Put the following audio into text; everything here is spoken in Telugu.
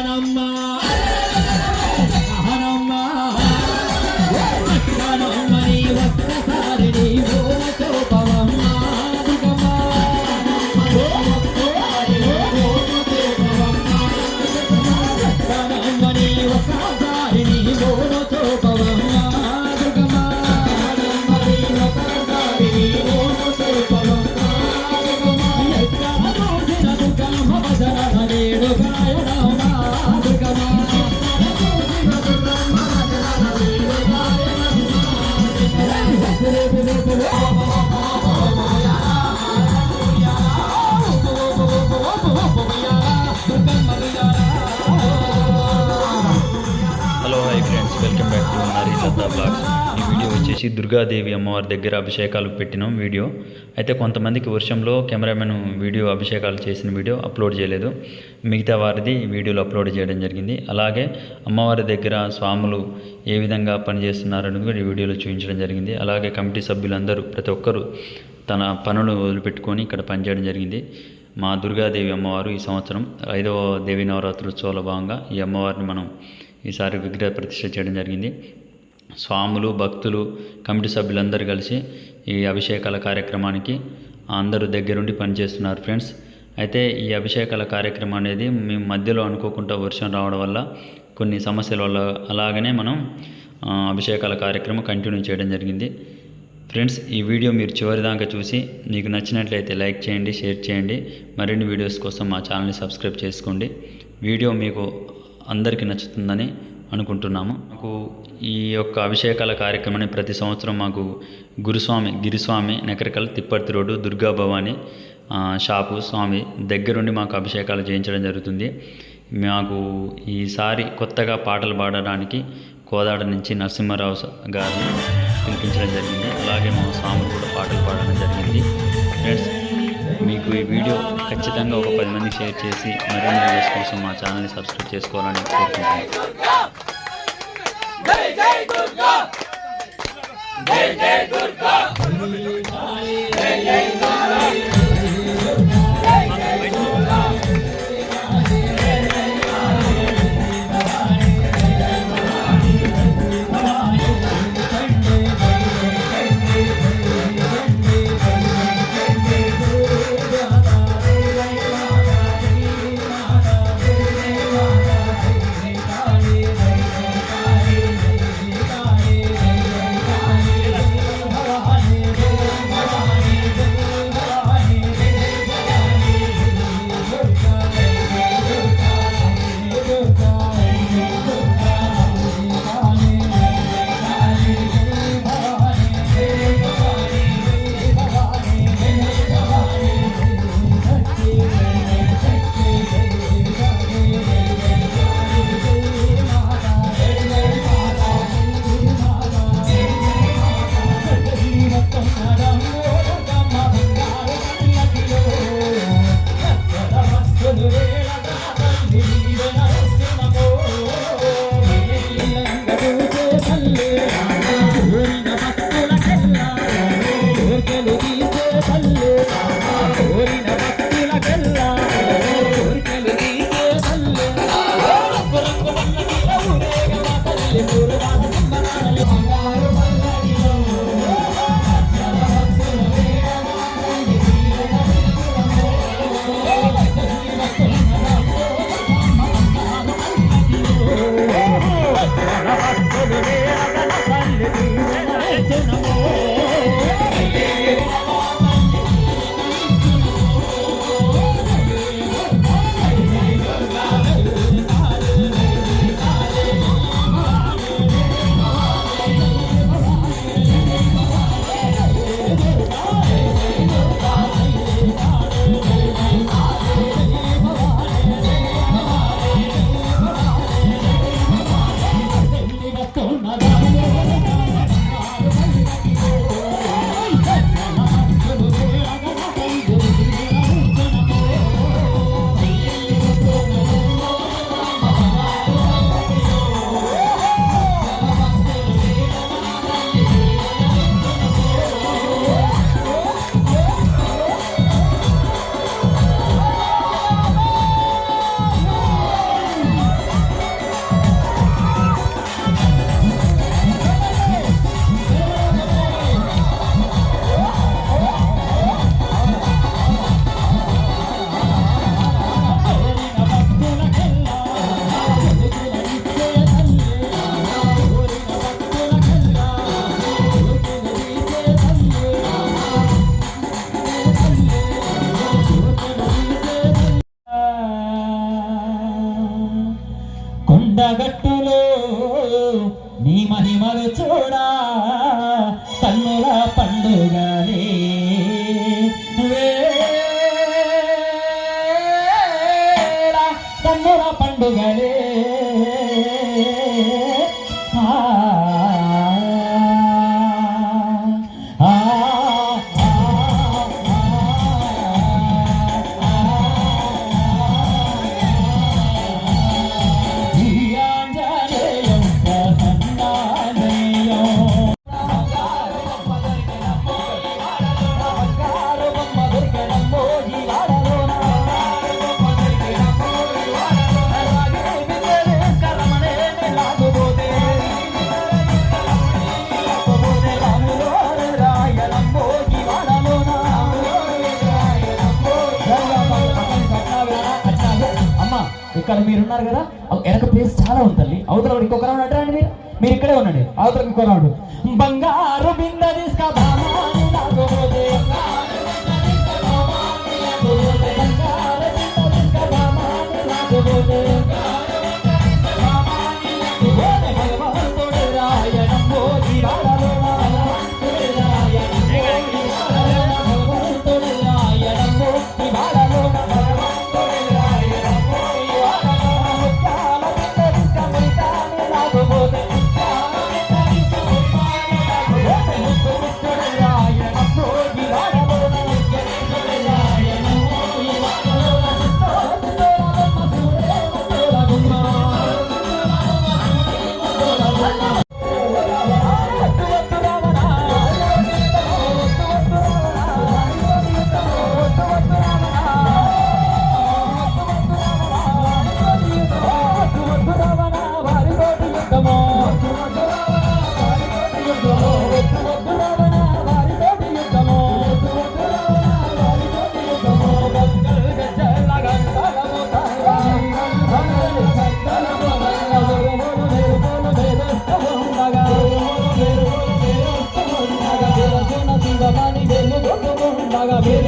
I'm a. దుర్గాదేవి అమ్మవారి దగ్గర అభిషేకాలు పెట్టినాం వీడియో. అయితే కొంతమందికి వర్షంలో కెమెరామెన్ వీడియో అభిషేకాలు చేసిన వీడియో అప్లోడ్ చేయలేదు. మిగతా వారిది వీడియోలు అప్లోడ్ చేయడం జరిగింది. అలాగే అమ్మవారి దగ్గర స్వాములు ఏ విధంగా పనిచేస్తున్నారని కూడా ఈ వీడియోలో చూపించడం జరిగింది. అలాగే కమిటీ సభ్యులందరూ ప్రతి ఒక్కరూ తన పనులు వదిలిపెట్టుకొని ఇక్కడ పనిచేయడం జరిగింది. మా దుర్గాదేవి అమ్మవారు ఈ సంవత్సరం ఐదవ దేవి నవరాత్రోత్సవాల భాగంగా ఈ అమ్మవారిని మనం ఈసారి విగ్రహ ప్రతిష్ట చేయడం జరిగింది. స్వాములు భక్తులు కమిటీ సభ్యులందరూ కలిసి ఈ అభిషేకాల కార్యక్రమానికి అందరూ దగ్గరుండి పనిచేస్తున్నారు ఫ్రెండ్స్. అయితే ఈ అభిషేకాల కార్యక్రమం అనేది మేము మధ్యలో అనుకోకుండా వర్షం రావడం వల్ల కొన్ని సమస్యల వల్ల అలాగనే మనం అభిషేకాల కార్యక్రమం కంటిన్యూ చేయడం జరిగింది. ఫ్రెండ్స్ ఈ వీడియో మీరు చివరిదాకా చూసి మీకు నచ్చినట్లయితే లైక్ చేయండి షేర్ చేయండి. మరిన్ని వీడియోస్ కోసం మా ఛానల్ని సబ్స్క్రైబ్ చేసుకోండి. వీడియో మీకు అందరికీ నచ్చుతుందని అనుకుంటున్నాము. మాకు ఈ యొక్క అభిషేకాల కార్యక్రమాన్ని ప్రతి సంవత్సరం మాకు గురుస్వామి గిరిస్వామి నెకరకల్ తిప్పర్తి రోడ్డు దుర్గా భవాని షాపు స్వామి దగ్గరుండి మాకు అభిషేకాలు చేయించడం జరుగుతుంది. మాకు ఈసారి కొత్తగా పాటలు పాడడానికి కోదాడ నుంచి నరసింహారావు గారిని పిలిపించడం జరిగింది. అలాగే మా స్వామి కూడా పాటలు పాడడం జరిగింది మీకు ఈ వీడియో ఖచ్చితంగా ఒక పది మంది షేర్ చేసి మరిన్ని వీడియోస్ కోసం మా ఛానల్ని సబ్స్క్రైబ్ చేసుకోవాలని కోరుకుంటున్నాను కొండగట్టులో నీ మహిమలు చూడా కన్నుల పండుగ. అమ్మా మీరు ఉన్నారు కదా? వెనక ప్లేస్ చాలా ఉంది తల్లి అవతల ఒకటి ఇంకొక రౌండ్ అంటారండి మీరు? మీరు ఇక్కడే ఉండండి. అవతల ఇంకో రౌండ్ బంగారు బింద తీసుక লাগাবে